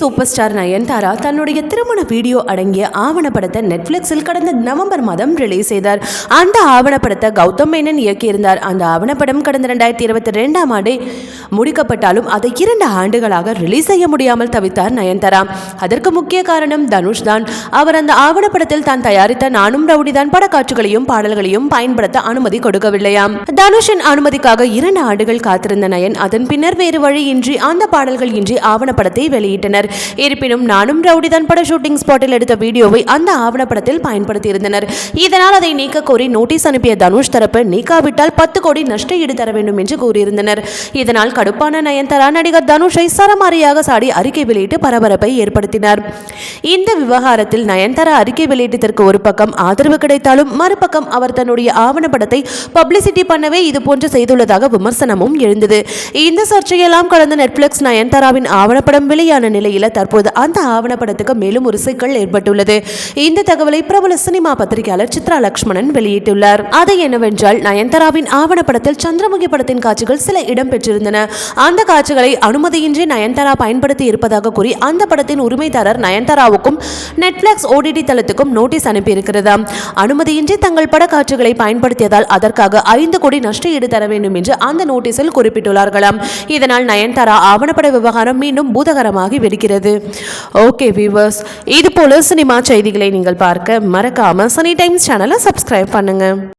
Super star Nayanthara தன்னுடைய திருமண video அடங்கிய ஆவணப்படத்தை நெட்ஃபிளிக்ஸில் கடந்த நவம்பர் மாதம் ரிலீஸ் செய்தார். அந்த ஆவணப்படத்தை கௌதம் மேனன் இயக்கியிருந்தார். அந்த ஆவணப்படம் கடந்த ரெண்டாயிரத்தி இருபத்தி ரெண்டாம் ஆண்டே முடிக்கப்பட்டாலும் அதை இரண்டு ஆண்டுகளாக ரிலீஸ் செய்ய முடியாமல் தவித்தார் நயன்தாரா அதற்கு முக்கிய காரணம் தனுஷ் தான். அவர் அந்த ஆவணப்படத்தில் தான் தயாரித்த நானும் ரவுடிதான் படக்காட்சிகளையும் பாடல்களையும் பயன்படுத்த அனுமதி கொடுக்கவில்லையாம். தனுஷின் அனுமதிக்காக இரண்டு ஆண்டுகள் காத்திருந்த நயன் அதன் பின்னர் வேறு வழியின்றி அந்த பாடல்கள் இன்றி ஆவணப்படத்தை வெளியிட்டனர். இருப்பினும் நானும் ரவுடிதான் பட ஷூட்டிங் ஸ்பாட்டில் எடுத்த வீடியோவை அந்த ஆவணப்படத்தில் பயன்படுத்தியிருந்தனர். இதனால் அதை நீக்க கோரி நோட்டீஸ் அனுப்பிய தனுஷ் தரப்பு நீக்காவிட்டால் பத்து கோடி நஷ்ட ஈடு தர வேண்டும் என்று கூறியிருந்தனர். இதனால் கடுப்பான நயன்தாரா நடிகர் தனுஷை சரமாரியாக சாடி அறிக்கை வெளியிட்டு பரபரப்பை ஏற்படுத்தினார். இந்த விவகாரத்தில் நயன்தாரா அறிக்கை வெளியிட்டதற்கு ஒரு பக்கம் ஆதரவு கிடைத்தாலும் மறுபக்கம் அவர் தன்னுடைய ஆவணப்படத்தை பப்ளிசிட்டி பண்ணவே இதுபோன்று செய்துள்ளதாக விமர்சனமும் எழுந்தது. இந்த சர்ச்சையெல்லாம் கடந்த நெட்ஃபிளிக்ஸ் நயன்தாராவின் ஆவணப்படம் வெளியான நிலையில் நிலையில் தற்போது அந்த ஆவணப்படத்துக்கு மேலும் ஒரு சிக்கல் ஏற்பட்டுள்ளது. இந்த தகவலை பிரபல சினிமா பத்திரிகையாளர் சித்ரா லட்சுமணன் வெளியிட்டுள்ளார். அது என்னவென்றால் நயன்தாராவின் ஆவணப்படத்தில் சந்திரமுகி படத்தின் காட்சிகள் சில இடம் பெற்றிருந்தன. அந்த காட்சிகளை அனுமதியின்றி நயன்தாரா பயன்படுத்தி இருப்பதாக கூறி அந்த படத்தின் உரிமைதாரர் நயன்தாராவுக்கும் நெட்ஃபிளிக்ஸ் ஓடிடி தளத்துக்கும் நோட்டீஸ் அனுப்பியிருக்கிறதாம் அனுமதியின்றி தங்கள் பட காட்சிகளை பயன்படுத்தியதால் அதற்காக ஐந்து கோடி நஷ்ட ஈடு தர வேண்டும் என்று அந்த நோட்டீஸில் குறிப்பிட்டுள்ளார்களாம். இதனால் நயன்தாரா ஆவணப்பட விவகாரம் மீண்டும் பூதகரமாகி வெடிக்கிறது ஓகே வியூவர்ஸ் இது போல சினிமா செய்திகளை நீங்கள் பார்க்க மறக்காம சனி டைம்ஸ் சேனலை சப்ஸ்கிரைப் பண்ணுங்க.